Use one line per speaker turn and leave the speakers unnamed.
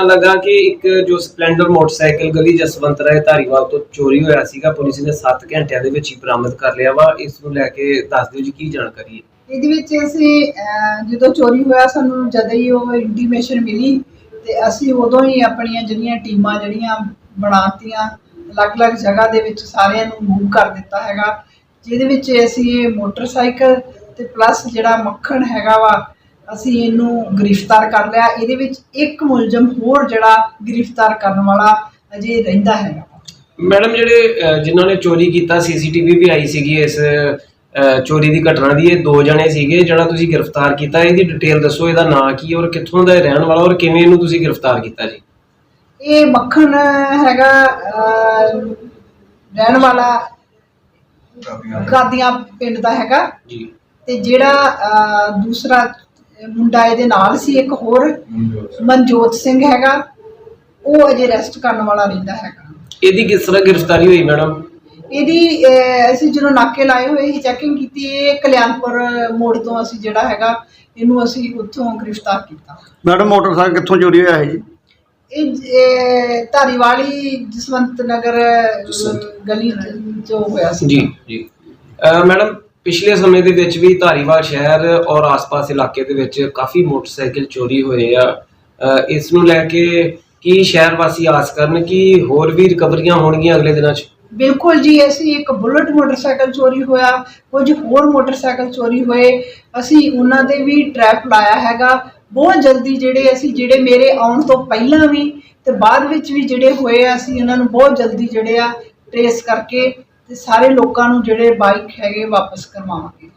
ਪਤਾ ਲੱਗਾ ਕਿ ਇੱਕ ਜੋ ਸਪਲੈਂਡਰ ਮੋਟਰਸਾਈਕਲ ਗਲੀ ਜਸਵੰਤ ਰਾਏ ਧਾਰੀਵਾਲ ਤੋਂ ਚੋਰੀ ਹੋਇਆ ਸੀਗਾ ਪੁਲਿਸ ਨੇ 7 ਘੰਟਿਆਂ ਦੇ ਵਿੱਚ ਹੀ ਬਰਾਮਦ ਕਰ ਲਿਆ ਵਾ। ਇਸ ਨੂੰ ਲੈ ਕੇ ਦੱਸ ਦਿਓ ਜੀ ਕੀ ਜਾਣਕਾਰੀ ਹੈ?
ਇਹਦੇ ਵਿੱਚ ਅਸੀਂ ਅਹ, ਜਦੋਂ ਚੋਰੀ ਹੋਇਆ ਸਾਨੂੰ ਜਦੋਂ ਹੀ ਉਹ ਇੰਟੀਮੇਸ਼ਨ ਮਿਲੀ ਤੇ ਅਸੀਂ ਉਦੋਂ ਹੀ ਆਪਣੀਆਂ ਜਿਹੜੀਆਂ ਟੀਮਾਂ ਜਿਹੜੀਆਂ ਬਣਾਤੀਆਂ ਅਲੱਗ-ਅਲੱਗ ਜਗ੍ਹਾ ਦੇ ਵਿੱਚ ਸਾਰਿਆਂ ਨੂੰ ਮੂਵ ਕਰ ਦਿੱਤਾ ਹੈਗਾ। ਜਿਹਦੇ ਵਿੱਚ ਅਸੀਂ ਇਹ ਮੋਟਰਸਾਈਕਲ ਤੇ ਪਲੱਸ ਜਿਹੜਾ ਮੱਖਣ ਹੈਗਾ ਵਾ ਅਸੀਂ ਇਹਨੂੰ ਗ੍ਰਿਫਤਾਰ ਕਰ ਲਿਆ। ਇਹਦੇ ਵਿੱਚ ਇੱਕ ਮੁਲਜ਼ਮ ਹੋਰ ਜਿਹੜਾ ਗ੍ਰਿਫਤਾਰ ਕਰਨ ਵਾਲਾ ਅਜੇ ਰਹਿੰਦਾ ਹੈਗਾ
ਮੈਡਮ ਜਿਹੜੇ ਜਿਨ੍ਹਾਂ ਨੇ ਚੋਰੀ ਕੀਤਾ ਸੀਸੀਟੀਵੀ ਵੀ ਆਈ ਸੀਗੀ ਇਸ ਚੋਰੀ ਦੀ ਘਟਨਾ ਦੀ ਇਹ ਦੋ ਜਣੇ ਸੀਗੇ ਜਿਹੜਾ ਤੁਸੀਂ ਗ੍ਰਿਫਤਾਰ ਕੀਤਾ। ਇਹਦੀ ਡਿਟੇਲ ਦੱਸੋ ਇਹਦਾ ਨਾਂ ਕੀ ਔਰ ਕਿੱਥੋਂ ਦਾ ਇਹ ਰਹਿਣ ਵਾਲਾ ਔਰ ਕਿਵੇਂ ਇਹਨੂੰ ਤੁਸੀਂ ਗ੍ਰਿਫਤਾਰ ਕੀਤਾ ਜੀ?
ਇਹ ਮੱਖਣ ਹੈਗਾ ਰਹਿਣ ਵਾਲਾ ਗਾਦੀਆਂ ਪਿੰਡ ਦਾ। ਹੈਗਾ।
ਜੀ।
ਤੇ ਜਿਹੜਾ ਦੂਸਰਾ ਮੁੰਡਾ ਇਹਦੇ ਨਾਲ ਸੀ ਇੱਕ ਹੋਰ ਮਨਜੋਤ ਸਿੰਘ। ਹੈਗਾ। ਉਹ ਅਜੇ ਰੈਸਟ ਕਰਨ ਵਾਲਾ ਰਹਿੰਦਾ ਹੈਗਾ।
ਇਹਦੀ ਕਿਸ ਤਰ੍ਹਾਂ ਗ੍ਰਿਫਤਾਰੀ ਹੋਈ ਮੈਡਮ?
ਇਹਦੀ ਅਹ, ਅਸੀਂ ਜਦੋਂ ਨਾਕੇ ਲਾਏ ਹੋਏ ਸੀ ਚੈਕਿੰਗ ਕੀਤੀ ਇਹ ਕਲਿਆਣਪੁਰ ਮੋੜ ਤੋਂ ਅਸੀਂ ਜਿਹੜਾ ਹੈਗਾ ਇਹਨੂੰ ਅਸੀਂ ਉੱਥੋਂ ਗ੍ਰਿਫਤਾਰ ਕੀਤਾ।
ਮੈਡਮ ਮੋਟਰਸਾਈਕਲ ਕਿੱਥੋਂ ਚੋਰੀ ਹੋਇਆ ਹੈ ਜੀ?
ਇਹ ਇਹ ਧਾਰੀਵਾਲੀ ਜਸਵੰਤ ਨਗਰ। ਗਲੀ ਜੋ ਹੋਇਆ ਸੀ।
ਜੀ ਜੀ। ਅਹ ਮੈਡਮ ਪਿਛਲੇ ਸਮੇਂ ਦੇ ਵਿੱਚ ਵੀ ਧਾਰੀਵਾਲ ਸ਼ਹਿਰ ਔਰ ਆਸ-ਪਾਸ ਇਲਾਕੇ ਦੇ ਵਿੱਚ ਕਾਫੀ ਮੋਟਰਸਾਈਕਲ ਚੋਰੀ ਹੋਏ ਆ। ਇਸ ਨੂੰ ਲੈ ਕੇ ਕੀ ਸ਼ਹਿਰ ਵਾਸੀ ਆਸ ਕਰਨ ਕਿ ਹੋਰ ਵੀ ਰਿਕਵਰੀਆਂ ਹੋਣਗੀਆਂ ਅਗਲੇ ਦਿਨਾਂ 'ਚ?
ਬਿਲਕੁਲ ਜੀ, ਅਸੀਂ ਇੱਕ ਬੁਲਟ ਮੋਟਰਸਾਈਕਲ ਚੋਰੀ ਹੋਇਆ, ਕੁਝ ਹੋਰ ਮੋਟਰਸਾਈਕਲ ਚੋਰੀ ਹੋਏ। ਅਸੀਂ ਉਹਨਾਂ ਦੇ ਵੀ ਟਰੈਪ ਲਾਇਆ ਹੈਗਾ। ਬਹੁਤ ਜਲਦੀ ਜਿਹੜੇ ਅਸੀਂ, ਜਿਹੜੇ ਮੇਰੇ ਆਉਣ ਤੋਂ ਪਹਿਲਾਂ ਵੀ ਤੇ ਬਾਅਦ ਵਿੱਚ ਵੀ ਜਿਹੜੇ ਹੋਏ ਆ, ਅਸੀਂ ਉਹਨਾਂ ਨੂੰ ਬਹੁਤ ਜਲਦੀ ਜਿਹੜੇ ਆ ਟ੍ਰੇਸ ਕਰਕੇ ਤੇ ਸਾਰੇ ਲੋਕਾਂ ਨੂੰ ਜਿਹੜੇ ਬਾਈਕ ਹੈਗੇ ਵਾਪਸ ਕਰਵਾਵਾਂਗੇ